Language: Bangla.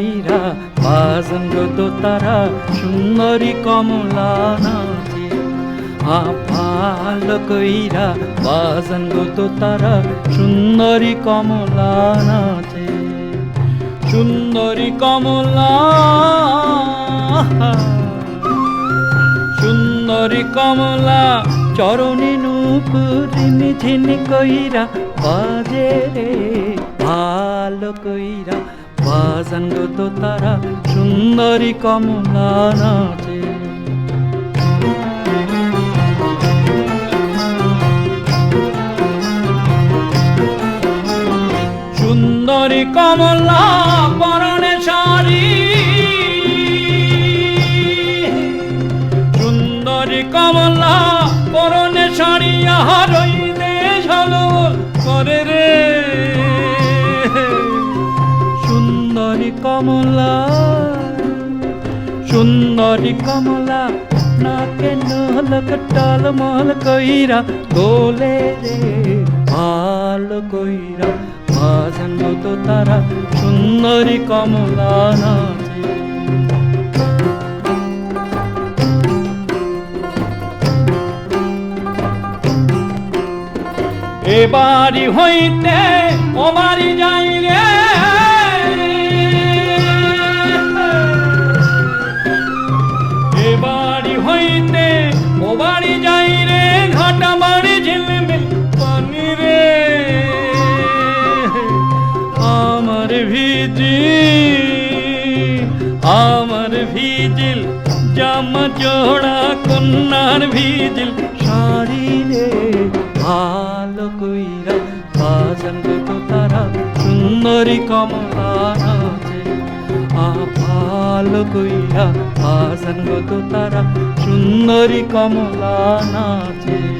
কইরা বাজন তো তারা সুন্দরী কমলা নাচে আ ভালো কইরা বাজন গো তো তারা সুন্দরী কমলা নাচে সুন্দরী কমলা সুন্দরী কমলা চরণে নুপুরিনি ঝিনি কইরা বাজে রে ভালো কইরা বাজান গো তো তারা সুন্দরী কমলা নাচে। সুন্দরী কমলা পরনে শাড়ি। সুন্দরী কমলা পরনে শাড়ি, আহার হলো করে রে। কমলা, সুন্দরী কমলা, নাকে নলক টলমল কইরা, দোলে রে ভালো কইরা, বাজন তো তারা সুন্দরী কমলা নাচে। এ বাড়ি হইতে ও বাড়ি যাই রে হইতে ও বাড়ি যাই রে, ঘাটা বাড়ি ঝিলমিল পানি রে। আমার ভিজি আমার ভিজিল, জামা জোড়া কন্যার ভিজিল। শাড়ি রে, ভালো কইরা বাজন তো তারা, সুন্দরী কমলা নাচে। কইরা বাজন তো তারা সুন্দরী কমলা নাচে।